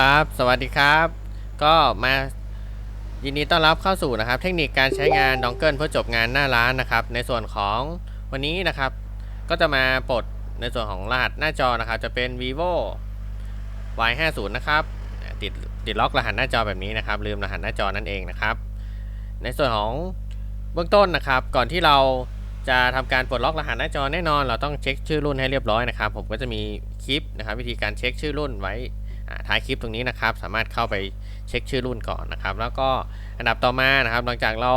ครับ สวัสดีครับ ก็มายินดีต้อนรับเข้าสู่นะครับ เทคนิคการใช้งานดองเกิลเพื่อจบงานหน้าร้านนะครับ ในส่วนของวันนี้นะครับ ก็จะมาปลดในส่วนของรหัสหน้าจอนะครับ จะเป็น vivo y50 นะครับติดติดล็อกรหัสหน้าจอแบบนี้นะครับ ลืมรหัสหน้าจอนั่นเองนะครับ ในส่วนของเบื้องต้นนะครับ ก่อนที่เราจะทำการปลดล็อกรหัสหน้าจอแน่นอน เราต้องเช็คชื่อรุ่นให้เรียบร้อยนะครับ ผมก็จะมีคลิปนะครับ วิธีการเช็คชื่อรุ่นไว้ ท้ายคลิปตรงนี้นะครับ สามารถเข้าไปเช็คชื่อรุ่นก่อนนะครับ แล้วก็อันดับต่อมานะครับ หลังจากเรา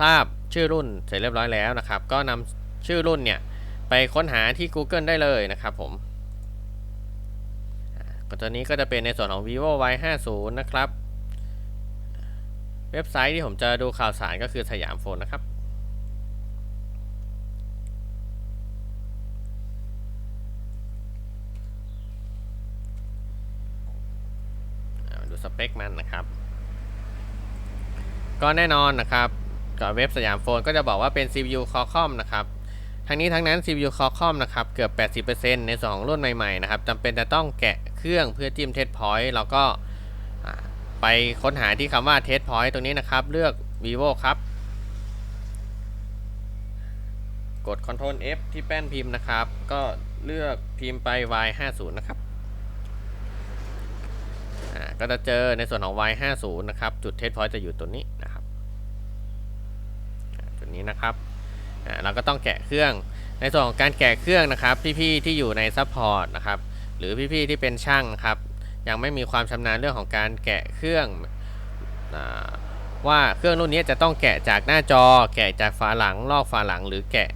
ทราบชื่อรุ่นเสร็จเรียบร้อยแล้วนะครับ ก็นำชื่อรุ่นเนี่ยไปค้นหาที่ Google ได้เลยนะครับผมตัวนี้ก็จะเป็นในส่วนของ vivo y 5 0นะครับ เว็บไซต์ที่ผมจะดูข่าวสารก็คือสยามโฟนนะครับ อ่า มันนะครับ ก็แน่นอนนะครับกับเว็บสยามโฟนก็จะบอกว่าเป็น CPU Qualcomm นะครับทั้งนี้ทั้งนั้น CPU Qualcomm นะครับเกือบ 80%ในส่วนของรุ่นใหม่ ๆ นะครับจำเป็นจะต้องแกะเครื่องเพื่อจิ้มเทสพอยต์แล้วก็ไปค้นหาที่คำว่าเทสพอยต์ตรงนี้นะครับ เลือก vivo ครับ กด Ctrl F ที่แป้นพิมพ์นะครับ ก็เลือกพิมพ์ไป y 5 0นะครับ ก็จะเจอในส่วนของ y 5 0นะครับ จุดเทสพอยต์จะอยู่ตัวนี้นะครับอ่าจุดนี้นะครับเราก็ต้องแกะเครื่อง ในส่วนของการแกะเครื่องนะครับ พี่ๆที่อยู่ในซัพพอร์ตนะครับ หรือพี่ๆที่เป็นช่างครับ ยังไม่มีความชำนาญเรื่องของการแกะเครื่องว่าเครื่องรุ่นนี้จะต้องแกะจากหน้าจอ แกะจากฝาหลัง ลอกฝาหลัง หรือแกะ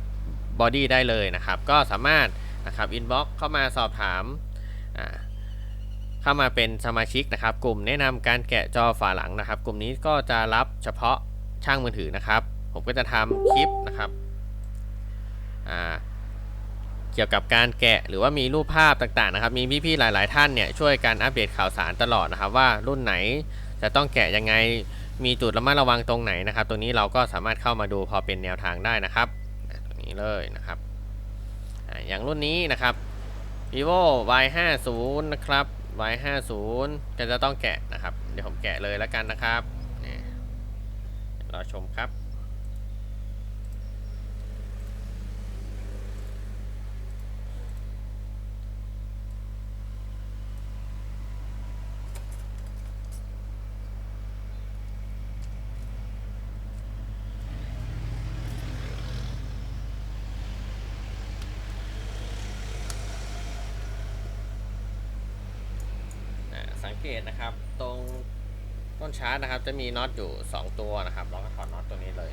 บอดี้ได้เลยนะครับ ก็สามารถนะครับอินบ็อกเข้ามาสอบถามา เข้ามาเป็นสมาชิกนะครับ กลุ่มแนะนำการแกะจอฝาหลังนะครับ กลุ่มนี้ก็จะรับเฉพาะช่างมือถือนะครับ ผมก็จะทำคลิปนะครับเกี่ยวกับการแกะหรือว่ามีรูปภาพต่างๆนะครับ มีพี่ๆหลาย ๆ ท่านเนี่ยช่วยการอัปเดตข่าวสารตลอดนะครับ ว่ารุ่นไหนจะต้องแกะยังไงมีจุดระมัดระวังตรงไหนนะครับ ตรงนี้เราก็สามารถเข้ามาดูพอเป็นแนวทางได้นะครับตรงนี้เลยนะครับอ่าอย่างรุ่นนี้นะครับ vivo y 5 0นะครับ y 5 0 ก็จะต้องแกะนะครับ เดี๋ยวผมแกะเลยแล้วกันนะครับนี่รอชมครับ กตนะครับ ตรงต้นชาร์จนะครับ จะมีน็อตอยู่ 2 ตัวนะครับเราก็ถอดน็อตตัวนี้เลย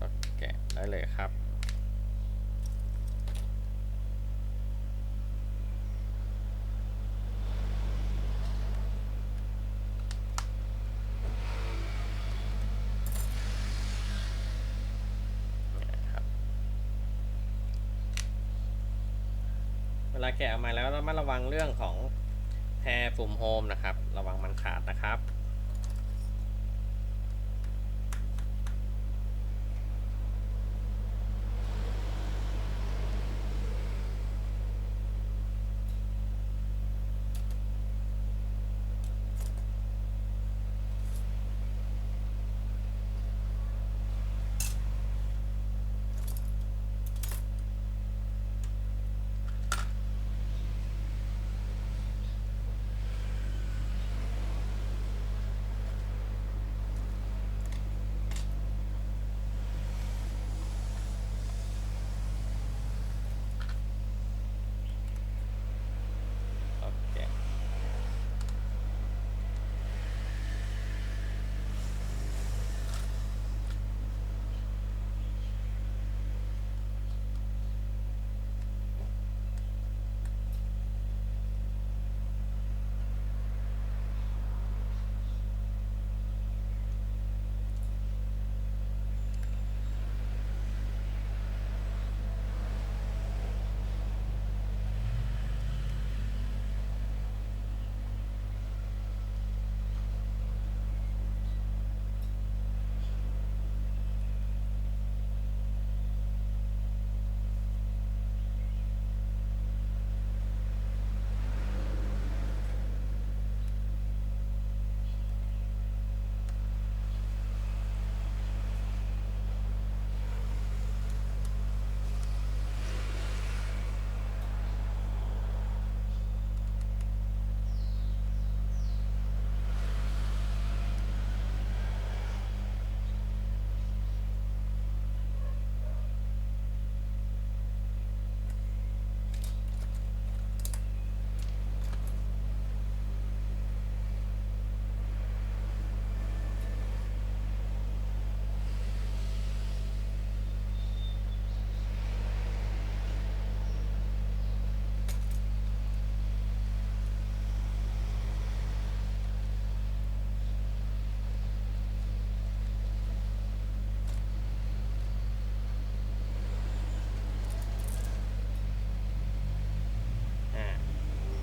ก็ แกะได้เลยครับเวลาแกะออกมาแล้วเรามาระวังเรื่องของแพรปุ่มโฮมนะครับ ระวังมันขาดนะครับ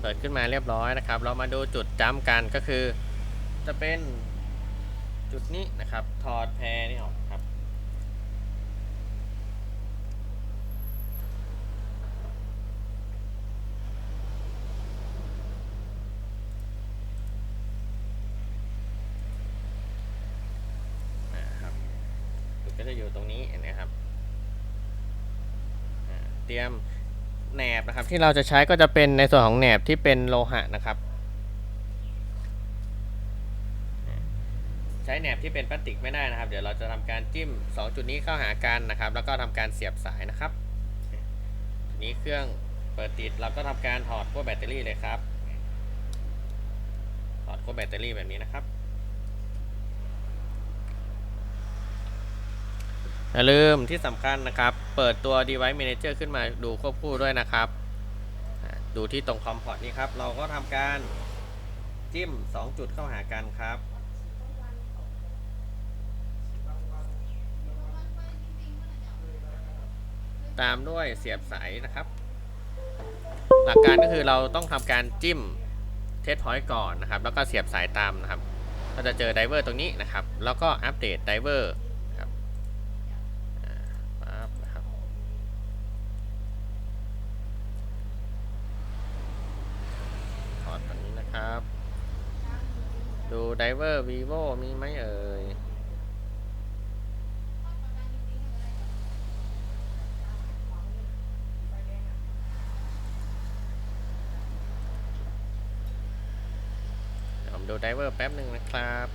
ปิดขึ้นมาเรียบร้อยนะครับ เรามาดูจุดจ้ำกันก็คือ จะเป็นจุดนี้นะครับ ถอดแพรนี่ออกครับ นะครับจุดก็จะอยู่ตรงนี้นะครับอ่าเตรียมแหนบนะครับ ที่เราจะใช้ก็จะเป็นในส่วนของแหนบที่เป็นโลหะนะครับ ใช้แหนบที่เป็นพลาสติกไม่ได้นะครับ เดี๋ยวเราจะทำการจิ้ม 2 จุดนี้เข้าหากันนะครับ แล้วก็ทำการเสียบสายนะครับ นี้เครื่องเปิดติดเราก็ทำการถอดขั้วแบตเตอรี่เลยครับ ถอดขั้วแบตเตอรี่แบบนี้นะครับอย่าลืมที่สำคัญนะครับ เปิดตัว device manager ขึ้นมาดูควบคู่ด้วยนะครับ ดูที่ตรงคอมพอร์ตนี้ครับ เราก็ทำการจิ้ม 2 จุดเข้าหากันครับ ตามด้วยเสียบสายนะครับ หลักการก็คือเราต้องทำการจิ้มเทสพอยต์ก่อนนะครับ แล้วก็เสียบสายตามนะครับ ก็จะเจอไดเวอร์ตรงนี้นะครับ แล้วก็อัปเดตไดเวอร์ครับอ่าปั๊บนะครับถอดตรงนี้นะครับ ดู ไดเวอร์วีโวมีไหมเอ่ย ผมดูไดเวอร์แป๊บหนึ่งนะครับ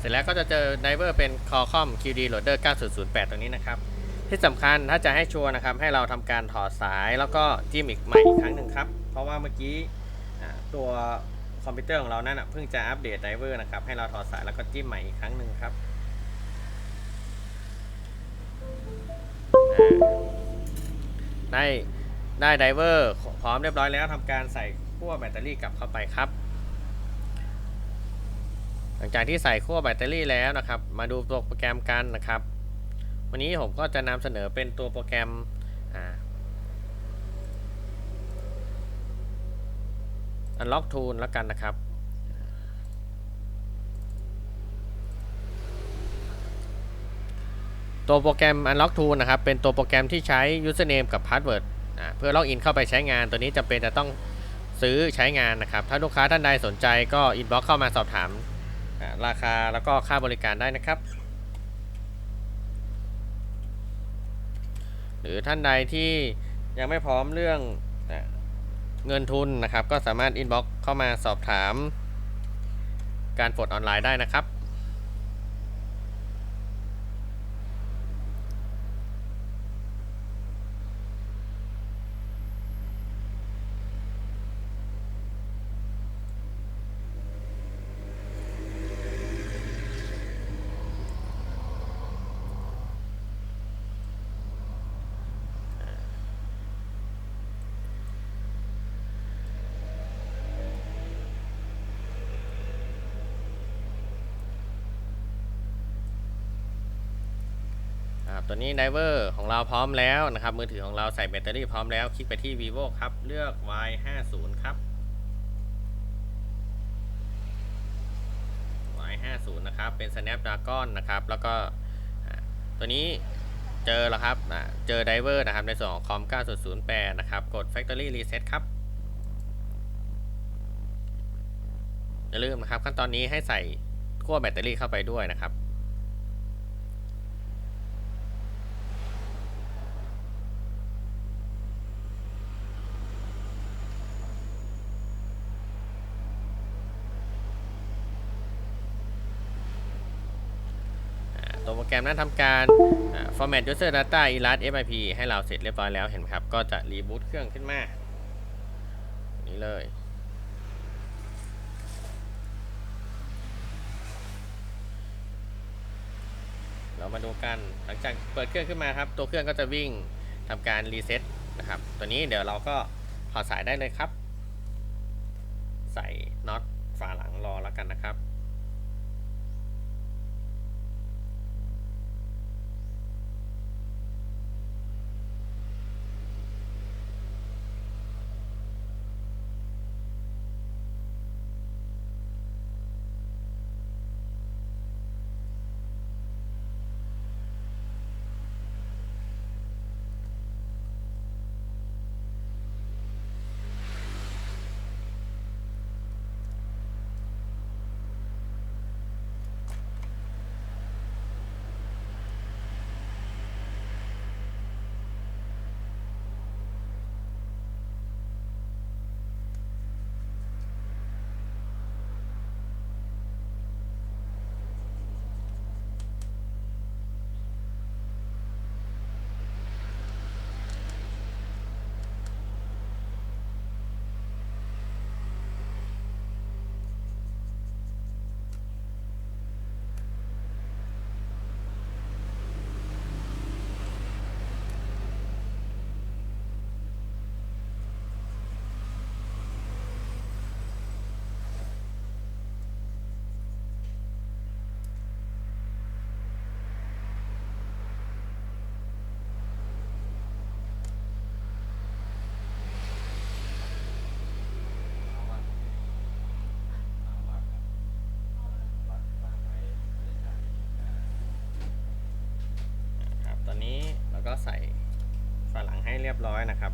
เสร็จแล้วก็จะเจอไดเวอร์เป็น Qualcomm QD Loader 9008 ตรงนี้นะครับ ที่สำคัญถ้าจะให้ชัวร์นะครับ ให้เราทำการถอดสายแล้วก็จิ้มอีกใหม่อีกครั้งหนึ่งครับ เพราะว่าเมื่อกี้ตัวคอมพิวเตอร์ของเรานั่นเพิ่งจะอัปเดตไดเวอร์นะครับ ให้เราถอดสายแล้วก็จิ้มใหม่อีกครั้งหนึ่งครับได้ได้ไดเวอร์พร้อมเรียบร้อยแล้วทำการใส่ขั้วแบตเตอรี่กลับเข้าไปครับ หลังจากที่ใส่ขั้วแบตเตอรี่แล้วนะครับ มาดูตัวโปรแกรมกันนะครับ วันนี้ผมก็จะนำเสนอเป็นตัวโปรแกรมอ่า Unlock Tool แล้วกันนะครับตัวโปรแกรม Unlock Tool นะครับ เป็นตัวโปรแกรมที่ใช้ username กับ password เพื่อล็อกอินเข้าไปใช้งาน ตัวนี้จำเป็นจะต้องซื้อใช้งานนะครับ ถ้าลูกค้าท่านใดสนใจก็ inbox เข้ามาสอบถาม ราคาแล้วก็ค่าบริการได้นะครับ หรือท่านใดที่ยังไม่พร้อมเรื่องเงินทุนนะครับ ก็สามารถอินบ็อกซ์เข้ามาสอบถาม การปลดออนไลน์ได้นะครับ ตัวนี้ไดเวอร์ของเราพร้อมแล้วนะครับ มือถือของเราใส่แบตเตอรี่พร้อมแล้ว คลิกไปที่ vivo ครับ เลือก y50 ครับ y50 นะครับ เป็น snapdragon นะครับ แล้วก็ตัวนี้เจอแล้วครับ เจอไดเวอร์นะครับ ในส่วนของ com 9008 นะครับ กด factory reset ครับ อย่าลืมนะครับ ขั้นตอนนี้ให้ใส่ขั้วแบตเตอรี่เข้าไปด้วยนะครับ ตัวโปรแกรมนั้นทำการ format user data elast FIP ให้เราเสร็จเรียบร้อยแล้วเห็นไหมครับ ก็จะรีบูตเครื่องขึ้นมา นี้เลย เรามาดูกัน หลังจากเปิดเครื่องขึ้นมาครับ ตัวเครื่องก็จะวิ่งทำการรีเซ็ตนะครับ ตัวนี้เดี๋ยวเราก็ถอดสายได้เลยครับ ใส่น็อตฝาหลังรอแล้วกันนะครับ รียบร้อยนะครับ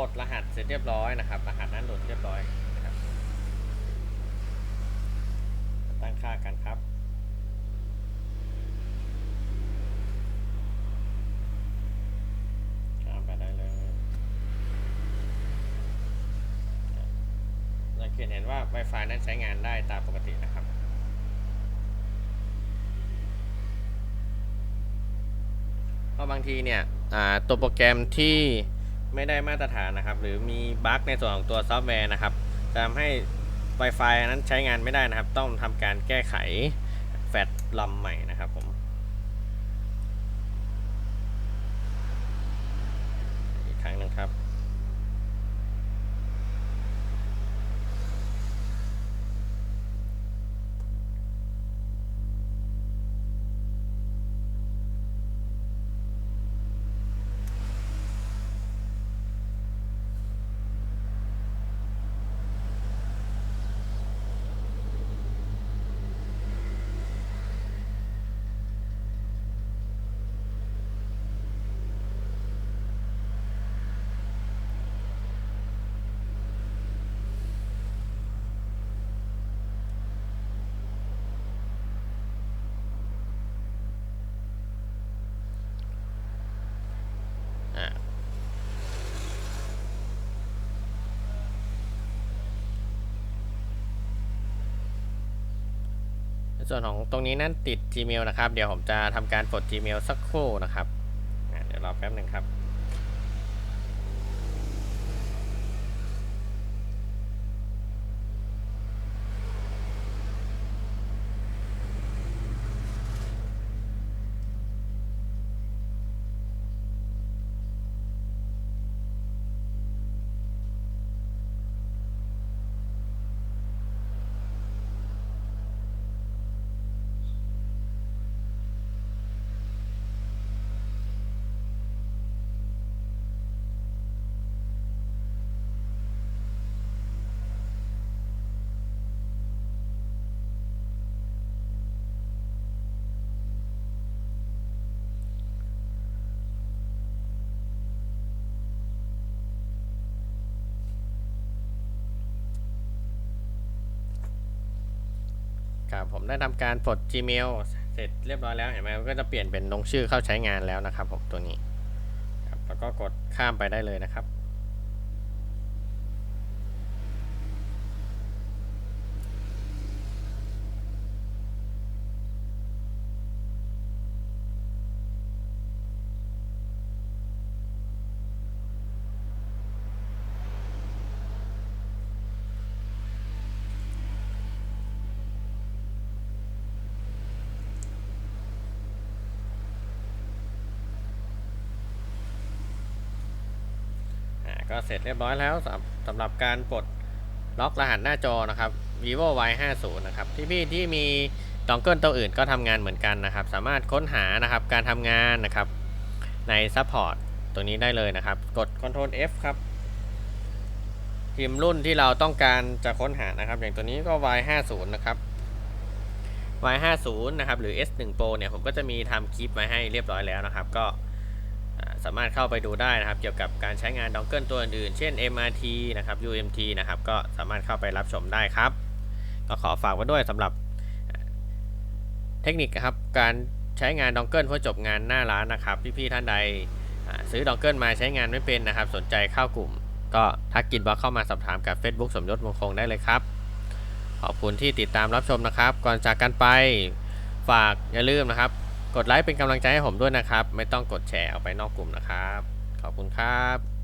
ลดรหัสเสร็จเรียบร้อยนะครับ รหัสนั้นหลุดเรียบร้อยนะครับ ตั้งค่ากันครับข้ามไปได้เลยเราเขียนเห็นว่า Wi-Fi นั้นใช้งานได้ตามปกตินะครับเพราะบางทีเนี่ยตัวโปรแกรมที่ ไม่ได้มาตรฐานนะครับ หรือมีบั๊กในส่วนของตัวซอฟต์แวร์นะครับจะทำให้ Wi-Fi นั้นใช้งานไม่ได้นะครับ ต้องทำการแก้ไขแฟลชลำใหม่นะครับ ส่วนของตรงนี้นั่นติด Gmail นะครับ เดี๋ยวผมจะทำการปลด Gmail สักครู่นะครับเดี๋ยวรอแป๊บหนึ่งครับ ครับผมได้ทำการปลด Gmail เสร็จเรียบร้อยแล้วเห็นไหมก็จะเปลี่ยนเป็นลงชื่อเข้าใช้งานแล้วนะครับผมตัวนี้ครับแล้วก็กดข้ามไปได้เลยนะครับ สร็จเรียบร้อยแล้วสำหรับการปลดล็อกรหัสหน้าจอนะครับ vivo y 5 0นะครับที่พี่ที่มีดองเกิลตัวอื่นก็ทำงานเหมือนกันนะครับ สามารถค้นหานะครับการทำงานนะครับใน support ตัวนี้ได้เลยนะครับ กด Ctrl F ครับพิมพ์รุ่นที่เราต้องการจะค้นหานะครับ อย่างตัวนี้ก็ y 5 0นะครับ y 5 0นะครับ หรือ s 1 pro เนี่ย ผมก็จะมีทำคลิปไว้ให้เรียบร้อยแล้วนะครับ ก็ สามารถเข้าไปดูได้นะครับ เกี่ยวกับการใช้งานดองเกิลตัวอื่นๆ เช่น MRT นะครับ UMT นะครับ ก็สามารถเข้าไปรับชมได้ครับ ก็ขอฝากไว้ด้วยสำหรับเทคนิคครับ การใช้งานดองเกิลเพื่อจบงานหน้าร้านนะครับ พี่ๆท่านใดซื้อดองเกิลมาใช้งานไม่เป็นนะครับ สนใจเข้ากลุ่ม ก็ทักกินบล็อกเข้ามาสอบถามกับ Facebook สมยศมงคงได้เลยครับ ขอบคุณที่ติดตามรับชมนะครับ ก่อนจากกันไป ฝากอย่าลืมนะครับ กดไลค์เป็นกำลังใจให้ผมด้วยนะครับ ไม่ต้องกดแชร์ออกไปนอกกลุ่มนะครับ ขอบคุณครับ